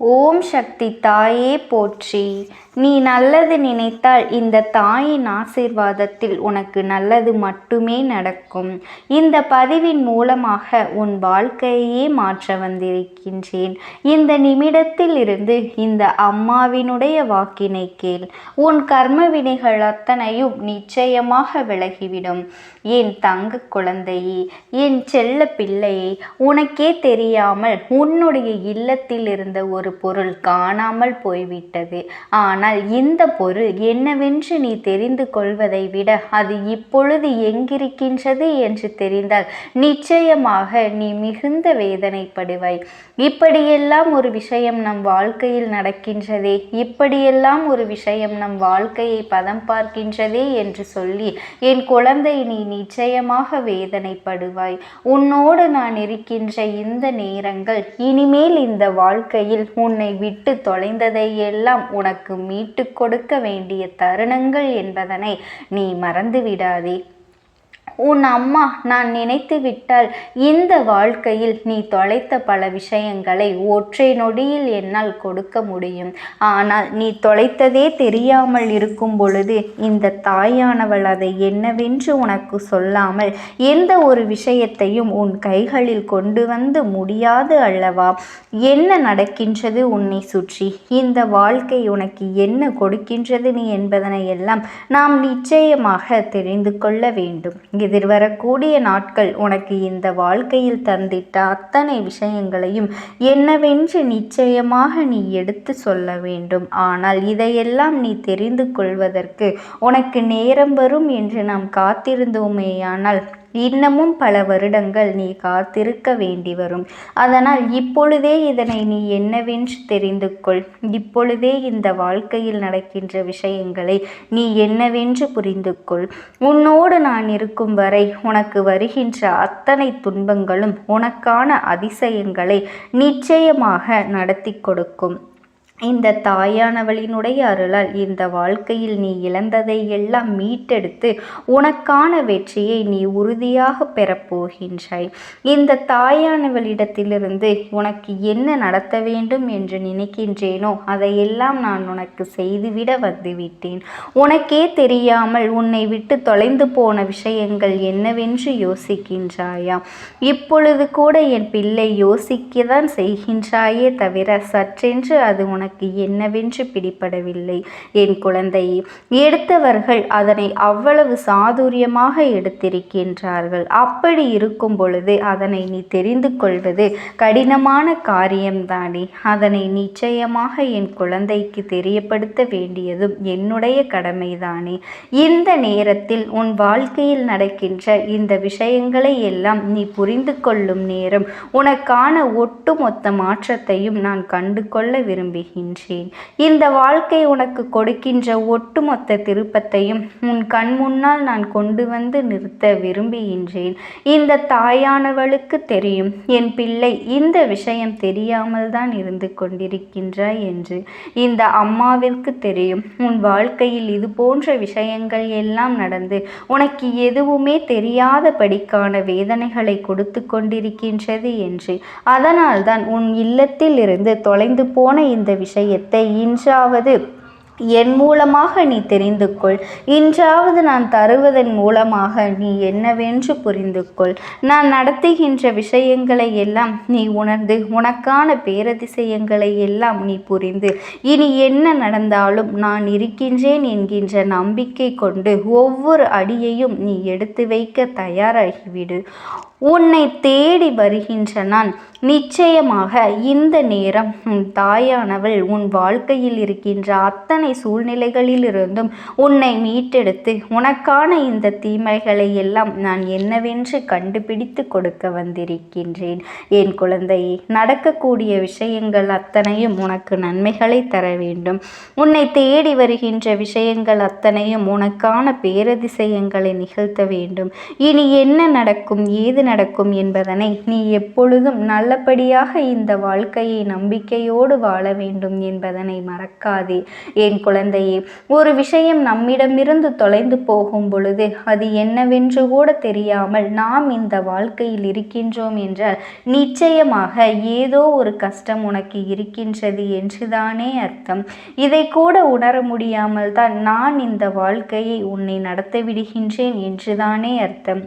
ஓம் சக்தி தாயே போற்றி. நீ நல்லது நினைத்தால் இந்த தாயின் ஆசீர்வாதத்தில் உனக்கு நல்லது மட்டுமே நடக்கும். இந்த பதிவின் மூலமாக உன் வாழ்க்கையே மாற்ற வந்திருக்கின்றேன். இந்த நிமிடத்தில் இருந்து இந்த அம்மாவினுடைய வாக்கினை கேள். உன் கர்ம வினைகள் அத்தனையும் நிச்சயமாக விலகிவிடும். என் தங்க குழந்தையே என் செல்ல பிள்ளையே உனக்கே தெரியாமல் உன்னுடைய இல்லத்தில் இருந்த ஒரு பொருள் காணாமல் போய்விட்டது. ஆனால் இந்த பொருள் என்னவென்று நீ தெரிந்து கொள்வதை விட அது இப்பொழுது எங்கிருக்கின்றது என்று தெரிந்தால் நிச்சயமாக நீ மிகுந்த வேதனைப்படுவாய். இப்படியெல்லாம் ஒரு விஷயம் நம் வாழ்க்கையில் நடக்கின்றதே இப்படியெல்லாம் ஒரு விஷயம் நம் வாழ்க்கையை பதம் பார்க்கின்றதே என்று சொல்லி என் குழந்தை நீ நிச்சயமாக வேதனைப்படுவாய். உன்னோடு நான் இருக்கின்ற இந்த நேரங்கள் இனிமேல் இந்த வாழ்க்கையில் உன்னை விட்டு தொலைந்ததை எல்லாம் உனக்கு மீட்டு கொடுக்க வேண்டிய தருணங்கள் என்பதனை நீ மறந்துவிடாதே. உன் அம்மா நான் நினைத்து விட்டால் இந்த வாழ்க்கையில் நீ தொலைத்த பல விஷயங்களை ஒற்றை நொடியில் என்னால் கொடுக்க முடியும். ஆனால் நீ தொலைத்ததே தெரியாமல் இருக்கும் பொழுது இந்த தாயானவள் அதை என்னவென்று உனக்கு சொல்லாமல் எந்த ஒரு விஷயத்தையும் உன் கைகளில் கொண்டு வந்து முடியாது அல்லவா? என்ன நடக்கின்றது உன்னை சுற்றி? இந்த வாழ்க்கை உனக்கு என்ன கொடுக்கின்றது நீ என்பதனை எல்லாம் நாம் நிச்சயமாக தெரிந்து கொள்ள வேண்டும். எதிர்வரக்கூடிய நாட்கள் உனக்கு இந்த வாழ்க்கையில் தந்திட்ட அத்தனை விஷயங்களையும் என்னவென்று நிச்சயமாக நீ எடுத்து சொல்ல வேண்டும். ஆனால் இதையெல்லாம் நீ தெரிந்து கொள்வதற்கு உனக்கு நேரம் வரும் என்று நாம் காத்திருந்தோமேயானால் இன்னமும் பல வருடங்கள் நீ காத்திருக்க வேண்டி வரும். அதனால் இப்பொழுதே இதனை நீ என்னவென்று தெரிந்து கொள். இப்பொழுதே இந்த வாழ்க்கையில் நடக்கின்ற விஷயங்களை நீ என்னவென்று புரிந்து கொள். உன்னோடு நான் இருக்கும் வரை உனக்கு வருகின்ற அத்தனை துன்பங்களும் உனக்கான அதிசயங்களை நிச்சயமாக நடத்தி கொடுக்கும். இந்த தாயானவளினுடைய அருளால் இந்த வாழ்க்கையில் நீ இழந்ததை எல்லாம் மீட்டெடுத்து உனக்கான வெற்றியை நீ உறுதியாக பெறப்போகின்றாய் இந்த தாயானவளிடத்திலிருந்து உனக்கு என்ன நடத்த வேண்டும் என்று நினைக்கின்றேனோ அதையெல்லாம் நான் உனக்கு செய்துவிட வந்துவிட்டேன். உனக்கே தெரியாமல் உன்னை விட்டு தொலைந்து போன விஷயங்கள் என்னவென்று யோசிக்கின்றாயா? இப்பொழுது கூட என் பிள்ளை யோசிக்கதான் செய்கின்றாயே தவிர சற்றென்று அது உனக்கு உனக்கு என்னவென்று பிடிபடவில்லை. என் குழந்தையை எடுத்தவர்கள் அதனை அவ்வளவு சாதுரியமாக எடுத்திருக்கின்றார்கள். அப்படி இருக்கும் பொழுது அதனை நீ தெரிந்து கொள்வது கடினமான காரியம்தானே. அதனை நிச்சயமாக என் குழந்தைக்கு தெரியப்படுத்த வேண்டியதும் என்னுடைய கடமைதானே. இந்த நேரத்தில் உன் வாழ்க்கையில் நடக்கின்ற இந்த விஷயங்களை எல்லாம் நீ புரிந்து கொள்ளும் நேரம் உனக்கான ஒட்டுமொத்த மாற்றத்தையும் நான் கண்டு கொள்ள விரும்புகிறேன். செய்கின்றேன் இந்த வாழ்க்கை உனக்கு கொடுக்கின்ற ஒட்டுமொத்த திருப்பத்தையும் உன் கண் முன்னால் நான் கொண்டு வந்து நிறுத்த விரும்புகின்றேன். இந்த தாயானவளுக்கு தெரியும் என் பிள்ளை இந்த விஷயம் தெரியாமல் தான் இருந்து கொண்டிருக்கின்றாய் என்று. இந்த அம்மாவிற்கு தெரியும் உன் வாழ்க்கையில் இது போன்ற விஷயங்கள் எல்லாம் நடந்து உனக்கு எதுவுமே தெரியாதபடிக்கான வேதனைகளை கொடுத்து கொண்டிருக்கின்றது என்று. அதனால்தான் உன் இல்லத்தில் இருந்து தொலைந்து போன இந்த விஷயத்தை இன்றாவது என் மூலமாக நீ தெரிந்து கொள் இன்றாவது நான் தருவதன் மூலமாக நீ என்னவென்று புரிந்து கொள் நான் நடத்துகின்ற விஷயங்களை எல்லாம் நீ உணர்ந்து உனக்கான பேரதிசயங்களை எல்லாம் நீ புரிந்து. இனி என்ன நடந்தாலும் நான் இருக்கின்றேன் என்கின்ற நம்பிக்கை கொண்டு ஒவ்வொரு அடியையும் நீ எடுத்து வைக்க தயாராகிவிடு. உன்னை தேடி வருகின்ற நான் நிச்சயமாக இந்த நேரம் உன் தாயானவள் உன் வாழ்க்கையில் இருக்கின்ற அத்தனை சூழ்நிலைகளிலிருந்தும் உன்னை மீட்டெடுத்து உனக்கான இந்த தீமைகளை எல்லாம் நான் என்னவென்று கண்டுபிடித்து கொடுக்க வந்திருக்கின்றேன். என் குழந்தையே நடக்கக்கூடிய விஷயங்கள் அத்தனையும் உனக்கு நன்மைகளை தர வேண்டும். உன்னை தேடி வருகின்ற விஷயங்கள் அத்தனையும் உனக்கான பேரதிசயங்களை நிகழ்த்த வேண்டும். இனி என்ன நடக்கும் ஏது நடக்கும் என்பதனை நீ எப்பொழுதும் நல்லபடியாக இந்த வாழ்க்கையை நம்பிக்கையோடு வாழ வேண்டும் என்பதனை மறக்காதே. என் குழந்தையே ஒரு விஷயம் நம்மிடமிருந்து தொலைந்து போகும் பொழுது அது என்னவென்று கூட தெரியாமல் நாம் இந்த வாழ்க்கையில் இருக்கின்றோம் என்றால் நிச்சயமாக ஏதோ ஒரு கஷ்டம் உனக்கு இருக்கின்றது என்றுதானே அர்த்தம். இதை கூட உணர முடியாமல் தான் நான் இந்த வாழ்க்கையை உன்னை நடத்த விடுகின்றேன் என்றுதானே அர்த்தம்.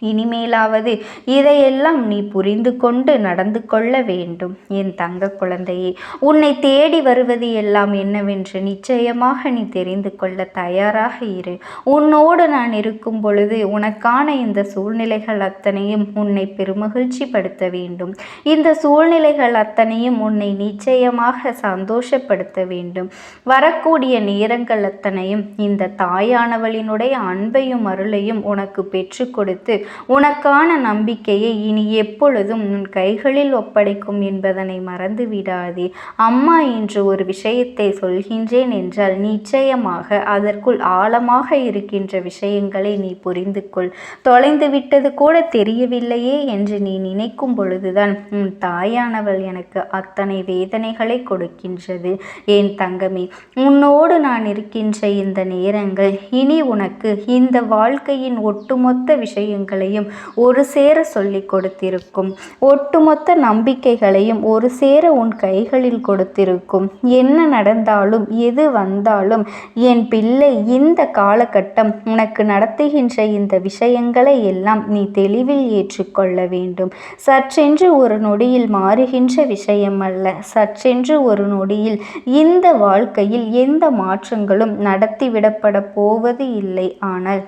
இனிமேலாவது இதையெல்லாம் நீ புரிந்து கொண்டு நடந்து கொள்ள வேண்டும். என் தங்க குழந்தையே உன்னை தேடி வருவது எல்லாம் என்னவென்று நிச்சயமாக நீ தெரிந்து கொள்ள தயாராக இரு. உன்னோடு நான் இருக்கும் பொழுது உனக்கான இந்த சூழ்நிலைகள் அத்தனையும் உன்னை பெருமகிழ்ச்சி படுத்த வேண்டும். இந்த சூழ்நிலைகள் அத்தனையும் உன்னை நிச்சயமாக சந்தோஷப்படுத்த வேண்டும். வரக்கூடிய நேரங்கள் அத்தனையும் இந்த தாயானவளினுடைய அன்பையும் அருளையும் உனக்கு பெற்று கொடுத்து உனக்கான நம்பிக்கையை இனி எப்பொழுதும் உன் கைகளில் ஒப்படைக்கும் என்பதனை மறந்து விடாதே அம்மா என்று ஒரு விஷயத்தை சொல்கின்றேன் என்றால் நிச்சயமாக அதற்குள் ஆழமாக இருக்கின்ற விஷயங்களை நீ புரிந்து கொள் தொலைந்து விட்டது கூட தெரியவில்லையே என்று நீ நினைக்கும் பொழுதுதான் உன் தாயானவள் எனக்கு அத்தனை வேதனைகளை கொடுக்கின்றது. என் தங்கமே உன்னோடு நான் இருக்கின்ற இந்த நேரங்கள் இனி உனக்கு இந்த வாழ்க்கையின் ஒட்டுமொத்த விஷயங்கள் நம்பிக்கைகளையும் ஒரு சேர சொல்லி கொடுத்திருக்கும். ஒட்டுமொத்த நம்பிக்கைகளையும் ஒரு சேர உன் கைகளில் கொடுத்திருக்கும். என்ன நடந்தாலும் எது வந்தாலும் என் பிள்ளை இந்த காலகட்டம் உனக்கு நடத்துகின்ற இந்த விஷயங்களை எல்லாம் நீ தெளிவில் ஏற்றுக்கொள்ள வேண்டும். சற்றென்று ஒரு நொடியில் மாறுகின்ற விஷயம் அல்ல. சற்றென்று ஒரு நொடியில் இந்த வாழ்க்கையில் எந்த மாற்றங்களும் நடத்திவிடப்பட போவது இல்லை. ஆனால்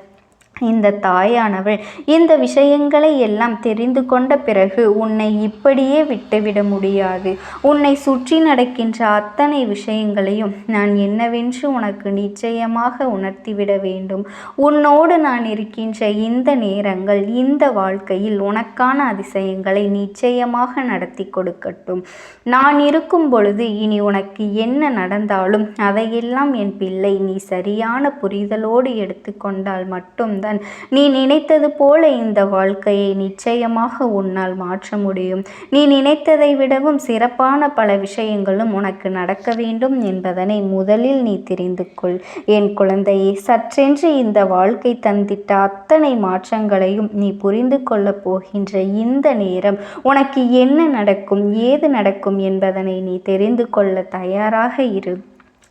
இந்த தாயானவள் இந்த விஷயங்களை எல்லாம் தெரிந்து கொண்ட பிறகு உன்னை இப்படியே விட்டுவிட முடியாது. உன்னை சுற்றி நடக்கின்ற அத்தனை விஷயங்களையும் நான் என்னவென்று உனக்கு நிச்சயமாக உணர்த்திவிட வேண்டும். உன்னோடு நான் இருக்கின்ற இந்த நேரங்கள் இந்த வாழ்க்கையில் உனக்கான அதிசயங்களை நிச்சயமாக நடத்தி கொடுக்கட்டும். நான் இருக்கும் பொழுது இனி உனக்கு என்ன நடந்தாலும் அதையெல்லாம் என் பிள்ளை நீ சரியான புரிதலோடு எடுத்துக்கொண்டால் மட்டும்தான் தான் நீ நினைத்தது போல இந்த வாழ்க்கையை நிச்சயமாக உன்னால் மாற்ற முடியும். நீ நினைத்ததை விடவும் சிறப்பான பல விஷயங்களும் உனக்கு நடக்க வேண்டும் என்பதனை முதலில் நீ தெரிந்து கொள். என் குழந்தையே சற்றென்று இந்த வாழ்க்கை தந்திட்ட அத்தனை மாற்றங்களையும் நீ புரிந்து கொள்ளப் போகின்ற இந்த நேரம் உனக்கு என்ன நடக்கும் ஏது நடக்கும் என்பதனை நீ தெரிந்து கொள்ள தயாராக இரு.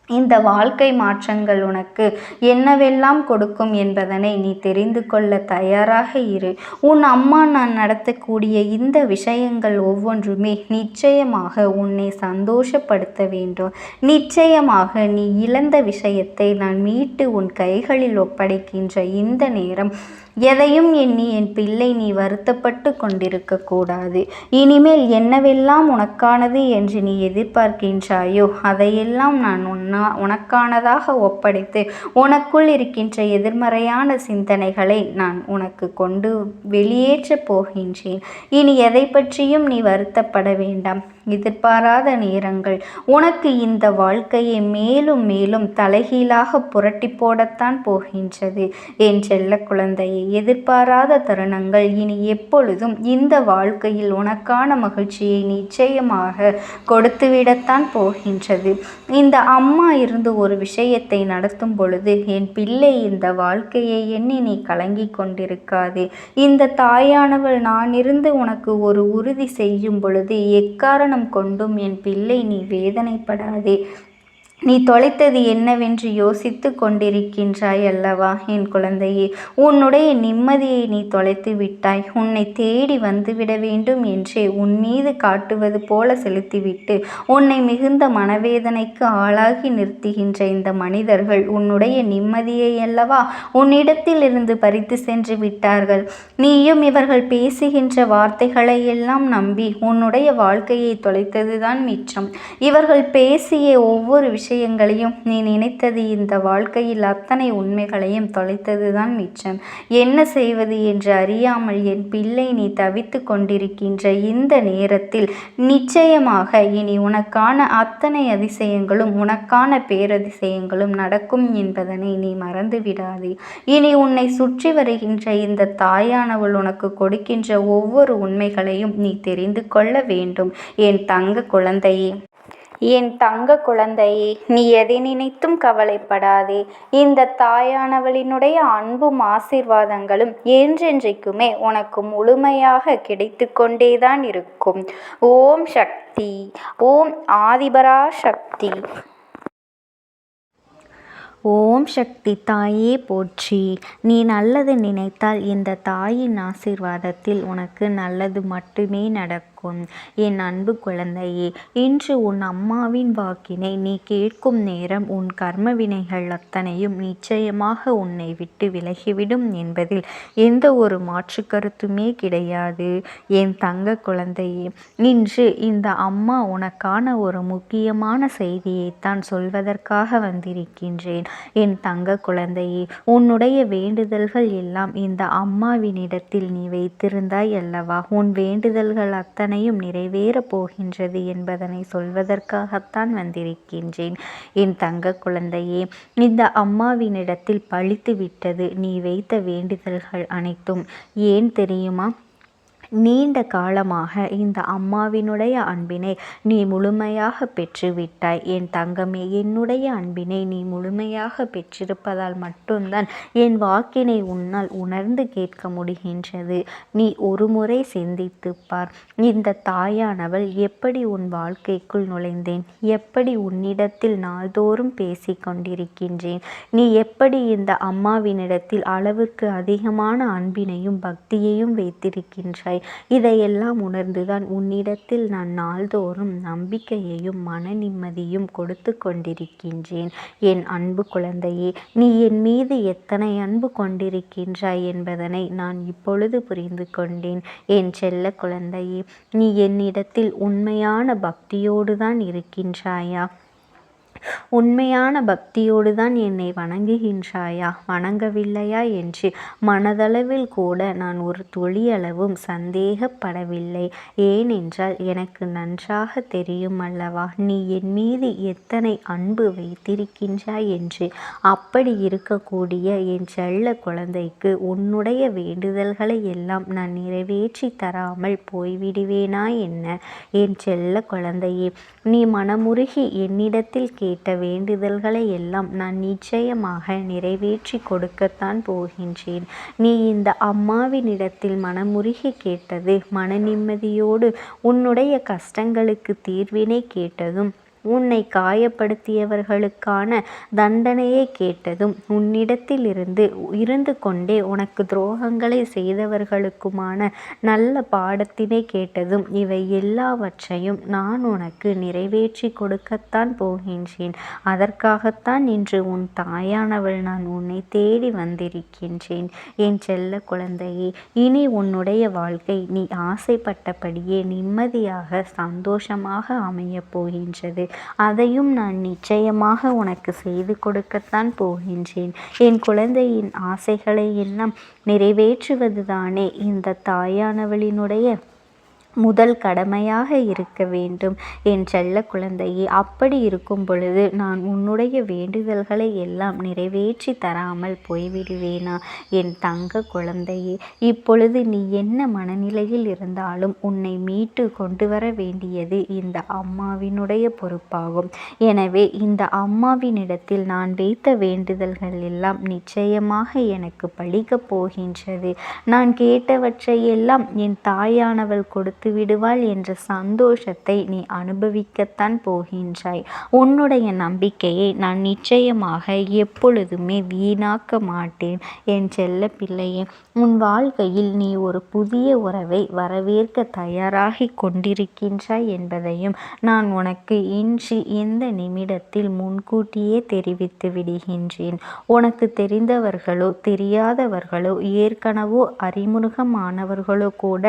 இந்த வாழ்க்கை மாற்றங்கள் உனக்கு என்னவெல்லாம் கொடுக்கும் என்பதனை நீ தெரிந்து கொள்ள தயாராக இரு. உன் அம்மா நான் நடத்தக்கூடிய இந்த விஷயங்கள் ஒவ்வொன்றுமே நிச்சயமாக உன்னை சந்தோஷப்படுத்த வேண்டும். நிச்சயமாக நீ இழந்த விஷயத்தை நான் மீட்டு உன் கைகளில் ஒப்படைக்கின்ற இந்த நேரம் எதையும் எண்ணி என் பிள்ளை நீ வருத்தப்பட்டு கொண்டிருக்க கூடாது. இனிமேல் என்னவெல்லாம் உனக்கானது என்று நீ எதிர்பார்க்கின்றாயோ அதையெல்லாம் நான் உன்னா உனக்கானதாக ஒப்படைத்து உனக்குள் இருக்கின்ற எதிர்மறையான சிந்தனைகளை நான் உனக்கு கொண்டு வெளியேற்றப் போகின்றேன். இனி எதை பற்றியும் நீ வருத்தப்பட வேண்டாம். எதிர்பாராத நேரங்கள். உனக்கு இந்த வாழ்க்கையை மேலும் மேலும் தலைகீழாக புரட்டி போடத்தான் போகின்றது. என் செல்ல குழந்தையை எதிர்பாராத தருணங்கள். இனி எப்பொழுதும் இந்த வாழ்க்கையில் உனக்கான மகிழ்ச்சியை நிச்சயமாக கொடுத்துவிடத்தான் போகின்றது. இந்த அம்மா இருந்து ஒரு விஷயத்தை நடத்தும் பொழுது என் பிள்ளை இந்த வாழ்க்கையை எண்ணி நீ கலங்கி கொண்டிருக்காது. இந்த தாயானவள் நான் இருந்து உனக்கு ஒரு உறுதி செய்யும் பொழுது எக்காரணம் கொண்டும் என் பிள்ளை நீ வேதனைப்படாதே. நீ தொலைத்தது என்னவென்று யோசித்து கொண்டிருக்கின்றாய் அல்லவா என் குழந்தையே? உன்னுடைய நிம்மதியை நீ தொலைத்து விட்டாய். உன்னை தேடி வந்துவிட வேண்டும் என்றே உன் மீது காட்டுவது போல செலுத்திவிட்டு உன்னை மிகுந்த மனவேதனைக்கு ஆளாகி நிறுத்துகின்ற இந்த மனிதர்கள் உன்னுடைய நிம்மதியை அல்லவா உன்னிடத்தில் இருந்து பறித்து சென்று விட்டார்கள். நீயும் இவர்கள் பேசுகின்ற வார்த்தைகளை எல்லாம் நம்பி உன்னுடைய வாழ்க்கையை தொலைத்ததுதான் மிச்சம். இவர்கள் பேசிய ஒவ்வொரு விஷயம் விஷயங்களையும் நீ நினைத்தது இந்த வாழ்க்கையில் அத்தனை உண்மைகளையும் தொலைத்ததுதான் மிச்சம். என்ன செய்வது என்று அறியாமல் என் பிள்ளை நீ தவித்து கொண்டிருக்கின்ற இந்த நேரத்தில் நிச்சயமாக இனி உனக்கான அத்தனை அதிசயங்களும் உனக்கான பேரதிசயங்களும் நடக்கும் என்பதனை நீ மறந்து விடாதே இனி உன்னை சுற்றி வருகின்ற இந்த தாயானவள் உனக்கு கொடுக்கின்ற ஒவ்வொரு உண்மைகளையும் நீ தெரிந்து கொள்ள வேண்டும். என் தங்க குழந்தையே என் தங்க குழந்தையே நீ எதை நினைத்தும் கவலைப்படாதே. இந்த தாயானவளினுடைய அன்பும் ஆசீர்வாதங்களும் என்றென்றைக்குமே உனக்கு முழுமையாக கிடைத்து கொண்டேதான் இருக்கும். ஓம் சக்தி ஓம் ஆதிபரா சக்தி ஓம் சக்தி தாயே போற்றி. நீ நல்லது நினைத்தால் இந்த தாயின் ஆசீர்வாதத்தில் உனக்கு நல்லது மட்டுமே நடக்கும். இருக்கும் என் அன்பு குழந்தையே இன்று உன் அம்மாவின் வாக்கினை நீ கேட்கும் நேரம் உன் கர்ம வினைகள் அத்தனையும் நிச்சயமாக உன்னை விட்டு விலகிவிடும் என்பதில் எந்த ஒரு மாற்று கருத்துமே கிடையாது. என் தங்க குழந்தையே இன்று இந்த அம்மா உனக்கான ஒரு முக்கியமான செய்தியைத்தான் சொல்வதற்காக வந்திருக்கின்றேன். என் தங்க குழந்தையே உன்னுடைய வேண்டுதல்கள் எல்லாம் இந்த அம்மாவினிடத்தில் நீ வைத்திருந்தாய் அல்லவா? உன் வேண்டுதல்கள் அத்தனை அத்தனையும் நிறைவேறப் போகின்றது என்பதனை சொல்வதற்காகத்தான் வந்திருக்கின்றேன். என் தங்க குழந்தையே இந்த அம்மாவினிடத்தில் பழித்து விட்டது நீ வைத்த வேண்டுதல்கள் அனைத்தும் ஏன் தெரியுமா? நீண்ட காலமாக இந்த அம்மாவினுடைய அன்பினை நீ முழுமையாக பெற்றுவிட்டாய். என் தங்கமே என்னுடைய அன்பினை நீ முழுமையாக பெற்றிருப்பதால் மட்டும்தான் என் வாக்கினை உன்னால் உணர்ந்து கேட்க முடிகின்றது. நீ ஒருமுறை சிந்தித்து பார். இந்த தாயானவள் எப்படி உன் வாழ்க்கைக்குள் நுழைந்தேன்? எப்படி உன்னிடத்தில் நாள்தோறும் பேசிக்கொண்டிருக்கின்றேன் நீ எப்படி இந்த அம்மாவினிடத்தில் அளவுக்கு அதிகமான அன்பினையும் பக்தியையும் வைத்திருக்கின்றாய்? இல்லை இதையெல்லாம் உணர்ந்துதான் உன்னிடத்தில் நான் நாள்தோறும் நம்பிக்கையையும் மன நிம்மதியும் கொடுத்து கொண்டிருக்கின்றேன். என் அன்பு குழந்தையே நீ என் மீது எத்தனை அன்பு கொண்டிருக்கின்றாய் என்பதனை நான் இப்பொழுது புரிந்து கொண்டேன். என் செல்ல குழந்தையே நீ என்னிடத்தில் உண்மையான பக்தியோடு தான் இருக்கின்றாயா? உண்மையான பக்தியோடு தான் என்னை வணங்குகின்றாயா? வணங்கவில்லையா என்று மனதளவில் கூட நான் ஒரு துளியளவும் சந்தேகப்படவில்லை. ஏனென்றால் எனக்கு நன்றாக தெரியும் அல்லவா? நீ என் மீது எத்தனை அன்பு வைத்திருக்கின்றாய் என்று. அப்படி இருக்கக்கூடிய என் செல்ல குழந்தைக்கு உன்னுடைய வேண்டுதல்களை எல்லாம் நான் நிறைவேற்றி தராமல் போய்விடுவேனா என்ன? என் செல்ல குழந்தையே நீ மனமுருகி என்னிடத்தில் கே கேட்ட வேண்டுதல்களை எல்லாம் நான் நிச்சயமாக நிறைவேற்றி கொடுக்கத்தான் போகின்றேன். நீ இந்த அம்மாவினிடத்தில் மனமுருகி கேட்டது மன நிம்மதியோடு உன்னுடைய கஷ்டங்களுக்கு தீர்வினை கேட்டதும் உன்னை காயப்படுத்தியவர்களுக்கான தண்டனையை கேட்டதும் உன்னிடத்திலிருந்து இருந்து கொண்டே உனக்கு துரோகங்களை செய்தவர்களுக்குமான நல்ல பாடத்தினை கேட்டதும் இவை எல்லாவற்றையும் நான் உனக்கு நிறைவேற்றி கொடுக்கத்தான் போகின்றேன். அதற்காகத்தான் இன்று உன் தாயானவள் நான் உன்னை தேடி வந்திருக்கின்றேன். என் செல்ல குழந்தையே இனி உன்னுடைய வாழ்க்கை நீ ஆசைப்பட்டபடியே நிம்மதியாக சந்தோஷமாக அமையப் போகின்றது. அதையும் நான் நிச்சயமாக உனக்கு செய்து கொடுக்கத்தான் போகின்றேன். என் குழந்தையின் ஆசைகளை எல்லாம் நிறைவேற்றுவதுதானே இந்த தாயானவளினுடைய முதல் கடமையாக இருக்க வேண்டும் என் செல்ல குழந்தையே. அப்படி இருக்கும் பொழுது நான் உன்னுடைய வேண்டுதல்களை எல்லாம் நிறைவேற்றி தராமல் போய்விடுவேனா? என் தங்க குழந்தையே இப்பொழுது நீ என்ன மனநிலையில் இருந்தாலும் உன்னை மீட்டு கொண்டு வர வேண்டியது இந்த அம்மாவினுடைய பொறுப்பாகும். எனவே இந்த அம்மாவினிடத்தில் நான் வைத்த வேண்டுதல்கள் எல்லாம் நிச்சயமாக எனக்கு பழிக்கப் போகின்றது. நான் கேட்டவற்றை எல்லாம் என் தாயானவள் கொடுத்து கொடுத்து விடுவாள் என்ற சந்தோஷத்தை நீ அனுபவிக்கத்தான் போகின்றாய். உன்னுடைய நம்பிக்கையை நான் நிச்சயமாக எப்பொழுதுமே வீணாக்க மாட்டேன் என் செல்ல பிள்ளையே. உன் வாழ்க்கையில் நீ ஒரு புதிய உறவை வரவேற்க தயாராகி கொண்டிருக்கின்றாய் என்பதையும் நான் உனக்கு இன்று இந்த நிமிடத்தில் முன்கூட்டியே தெரிவித்து விடுகின்றேன். உனக்கு தெரிந்தவர்களோ தெரியாதவர்களோ ஏற்கனவோ அறிமுகமானவர்களோ கூட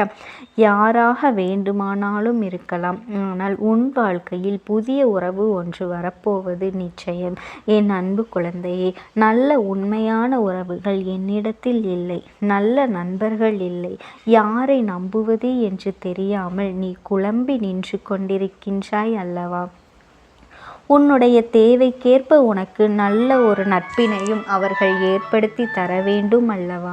யாராக வேண்டுமானாலும் இருக்கலாம். ஆனால் உன் வாழ்க்கையில் புதிய உறவு ஒன்று வரப்போவது நிச்சயம். என் அன்பு குழந்தையே நல்ல உண்மையான உறவுகள் என்னிடத்தில் இல்லை. நல்ல நண்பர்கள் இல்லை. யாரை நம்புவது என்று தெரியாமல் நீ குழம்பி நின்று கொண்டிருக்கின்றாய் அல்லவா? உன்னுடைய தேவைக்கேற்ப உனக்கு நல்ல ஒரு நட்பினையும் அவர்கள் ஏற்படுத்தி தர வேண்டும் அல்லவா?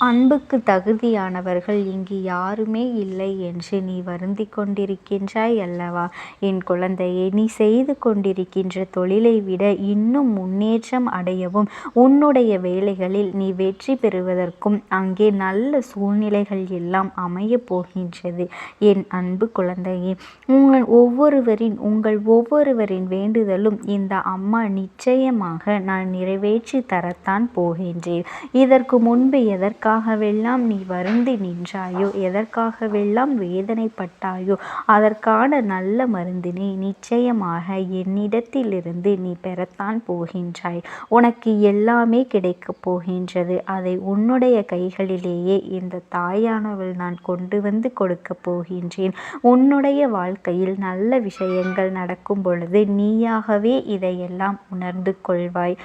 அன்புக்கு தகுதியானவர்கள் இங்கு யாருமே இல்லை என்று நீ வருந்தி கொண்டிருக்கின்றாய் அல்லவா? என் குழந்தையை நீ செய்து கொண்டிருக்கின்ற தொழிலை விட இன்னும் முன்னேற்றம் அடையவும் உன்னுடைய வேலைகளில் நீ வெற்றி பெறுவதற்கும் அங்கே நல்ல சூழ்நிலைகள் எல்லாம் அமைய போகின்றது. என் அன்பு குழந்தையே உங்கள் ஒவ்வொருவரின் உங்கள் ஒவ்வொருவரின் வேண்டுதலும் இந்த அம்மா நிச்சயமாக நான் நிறைவேற்றி தரத்தான் போகின்றேன். இதற்கு முன்பு எதற்காக எதற்காகவெல்லாம் நீ வருந்தி நின்றாயோ எதற்காகவெல்லாம் வேதனைப்பட்டாயோ அதற்கான நல்ல மருந்தினை நிச்சயமாக என்னிடத்திலிருந்து நீ பெறத்தான் போகின்றாய். உனக்கு எல்லாமே கிடைக்கப் போகின்றது. அதை உன்னுடைய கைகளிலேயே இந்த தாயானவள் நான் கொண்டு வந்து கொடுக்கப் போகின்றேன். உன்னுடைய வாழ்க்கையில் நல்ல விஷயங்கள் நடக்கும் பொழுது நீயாகவே இதையெல்லாம் உணர்ந்து கொள்வாய்.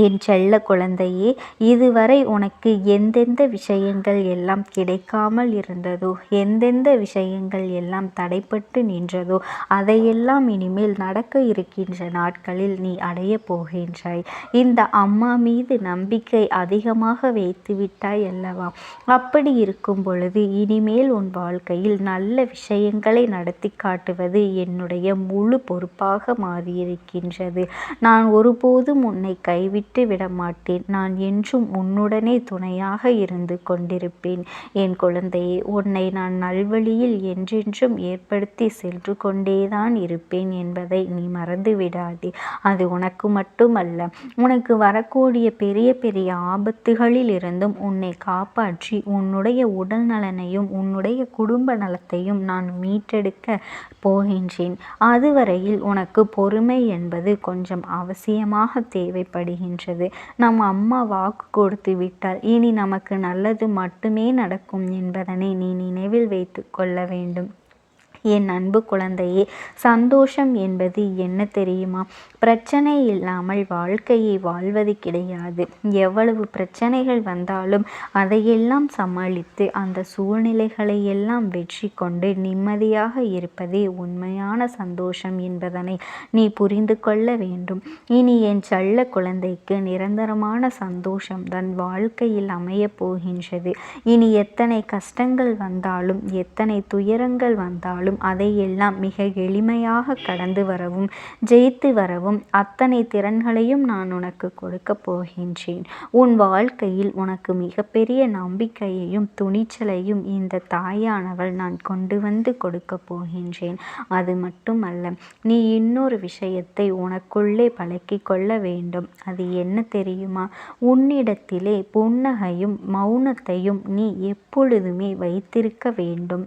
என் செல்ல குழந்தையே இதுவரை உனக்கு எந்தெந்த விஷயங்கள் எல்லாம் கிடைக்காமல் இருந்ததோ எந்தெந்த விஷயங்கள் எல்லாம் தடைப்பட்டு நின்றதோ அதையெல்லாம் இனிமேல் நடக்க இருக்கின்ற நாட்களில் நீ அடைய போகின்றாய். இந்த அம்மா மீது நம்பிக்கை அதிகமாக வைத்து விட்டாய் அல்லவா? அப்படி இருக்கும் பொழுது இனிமேல் உன் வாழ்க்கையில் நல்ல விஷயங்களை நடத்தி காட்டுவது என்னுடைய முழு பொறுப்பாக மாறியிருக்கின்றது. நான் ஒருபோதும் உன்னை கைவிட்டு விட்டு விட மாட்டேன் நான் என்றும் உன்னுடனே துணையாக இருந்து கொண்டிருப்பேன். என் குழந்தையே உன்னை நான் நல்வழியில் என்றென்றும் ஏற்படுத்தி சென்று கொண்டேதான் இருப்பேன் என்பதை நீ மறந்து விடாதே அது உனக்கு மட்டுமல்ல உனக்கு வரக்கூடிய பெரிய பெரிய ஆபத்துகளில் இருந்தும் உன்னை காப்பாற்றி உன்னுடைய உடல் நலனையும் உன்னுடைய குடும்ப நலத்தையும் நான் மீட்டெடுக்க போகின்றேன். அதுவரையில் உனக்கு பொறுமை என்பது கொஞ்சம் அவசியமாக தேவைப்படுகின்ற இருக்கின்றது நம் அம்மா வாக்கு கொடுத்து விட்டால் இனி நமக்கு நல்லது மட்டுமே நடக்கும் என்பதனை நீ நினைவில் வைத்து கொள்ள வேண்டும். என் அன்பு குழந்தையே சந்தோஷம் என்பது என்ன தெரியுமா? பிரச்சனை இல்லாமல் வாழ்க்கையை வாழ்வது கிடையாது. எவ்வளவு பிரச்சனைகள் வந்தாலும் அதையெல்லாம் சமாளித்து அந்த சூழ்நிலைகளை எல்லாம் வெற்றி கொண்டு நிம்மதியாக இருப்பதே உண்மையான சந்தோஷம் என்பதனை நீ புரிந்து கொள்ள வேண்டும். இனி என் செல்ல குழந்தைக்கு நிரந்தரமான சந்தோஷம் தன் வாழ்க்கையில் அமையப் போகின்றது. இனி எத்தனை கஷ்டங்கள் வந்தாலும் எத்தனை துயரங்கள் வந்தாலும் அதையெல்லாம் மிக எளிமையாக கடந்து வரவும் ஜெயித்து வரவும் அத்தனை திறன்களையும் நான் உனக்கு கொடுக்கப் போகின்றேன். உன் வாழ்க்கையில் உனக்கு மிகப்பெரிய நம்பிக்கையையும் துணிச்சலையும் இந்த தாயானவள் நான் கொண்டு வந்து கொடுக்கப் போகின்றேன். அது மட்டுமல்ல நீ இன்னொரு விஷயத்தை உனக்குள்ளே பழக்கிக் கொள்ள வேண்டும். அது என்ன தெரியுமா? உன்னிடத்திலே புன்னகையும் மௌனத்தையும் நீ எப்பொழுதுமே வைத்திருக்க வேண்டும்.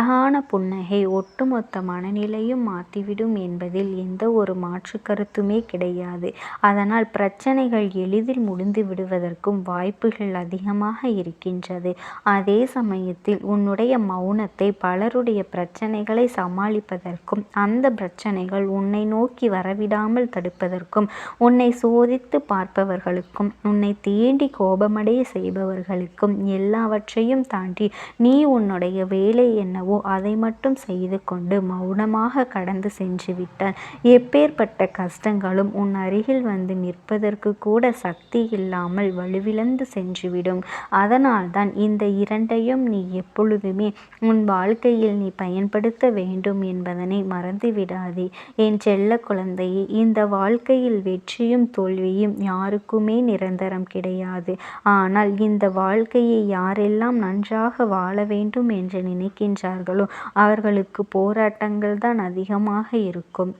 அழகான புன்னகை ஒட்டுமொத்த மனநிலையும் மாற்றிவிடும் என்பதில் எந்த ஒரு மாற்று கருத்துமே கிடையாது. அதனால் பிரச்சனைகள் எளிதில் முடிந்து விடுவதற்கும் வாய்ப்புகள் அதிகமாக இருக்கின்றது. அதே சமயத்தில் உன்னுடைய மௌனத்தை பலருடைய பிரச்சனைகளை சமாளிப்பதற்கும் அந்த பிரச்சனைகள் உன்னை நோக்கி வரவிடாமல் தடுப்பதற்கும் உன்னை சோதித்து பார்ப்பவர்களுக்கும் உன்னை தேண்டி கோபமடைய செய்பவர்களுக்கும் எல்லாவற்றையும் தாண்டி நீ உன்னுடைய வேலை என்னவோ என்னவோ அதை மட்டும் செய்து கொண்டு மௌனமாக கடந்து சென்று விட்டால் எப்பேற்பட்ட கஷ்டங்களும் உன் அருகில் வந்து நிற்பதற்கு கூட சக்தி இல்லாமல் வலுவிழந்து சென்றுவிடும் அதனால்தான் இந்த இரண்டையும் நீ எப்பொழுதுமே உன் வாழ்க்கையில் நீ பயன்படுத்த வேண்டும் என்பதனை மறந்துவிடாதே. என் செல்ல குழந்தையே இந்த வாழ்க்கையில் வெற்றியும் தோல்வியும் யாருக்குமே நிரந்தரம் கிடையாது. ஆனால் இந்த வாழ்க்கையை யாரெல்லாம் நன்றாக வாழ வேண்டும் என்று நினைக்கின்றார் இருக்கிறார்களோ அவர்களுக்கு போராட்டங்கள் தான் அதிகமாக இருக்கும்.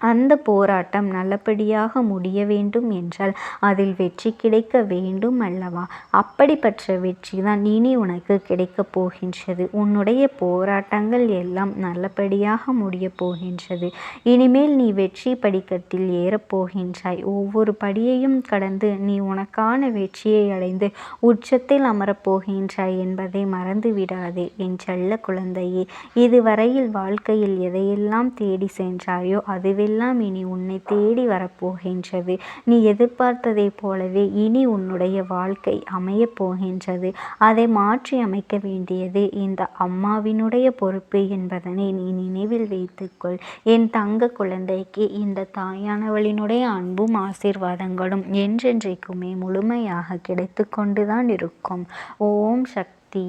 அந்த போராட்டம் நல்லபடியாக முடிய வேண்டும் என்றால் அதில் வெற்றி கிடைக்க வேண்டும் அல்லவா? அப்படிப்பட்ட வெற்றி தான் இனி உனக்கு கிடைக்கப் போகின்றது. உன்னுடைய போராட்டங்கள் எல்லாம் நல்லபடியாக முடியப் போகின்றது. இனிமேல் நீ வெற்றி படிக்கட்டில் ஏறப்போகின்றாய் ஒவ்வொரு படியையும் கடந்து நீ உனக்கான வெற்றியை அடைந்து உச்சத்தில் அமரப்போகின்றாய் என்பதை மறந்து விடாதே. என் செல்ல குழந்தையே இதுவரையில் வாழ்க்கையில் எதையெல்லாம் தேடி சென்றாயோ அதுவே எல்லாம் இனி உன்னை தேடி வரப்போகின்றது. நீ எதிர்பார்த்ததைப் போலவே இனி உன்னுடைய வாழ்க்கை அமையப் போகின்றது. அதை மாற்றி அமைக்க வேண்டியது இந்த அம்மாவினுடைய பொறுப்பு என்பதனை நீ நினைவில் வைத்துக்கொள். என் தங்க குழந்தைக்கு இந்த தாயானவளினுடைய அன்பும் ஆசீர்வாதங்களும் என்றென்றைக்குமே முழுமையாக கிடைத்து கொண்டுதான் இருக்கும். ஓம் சக்தி.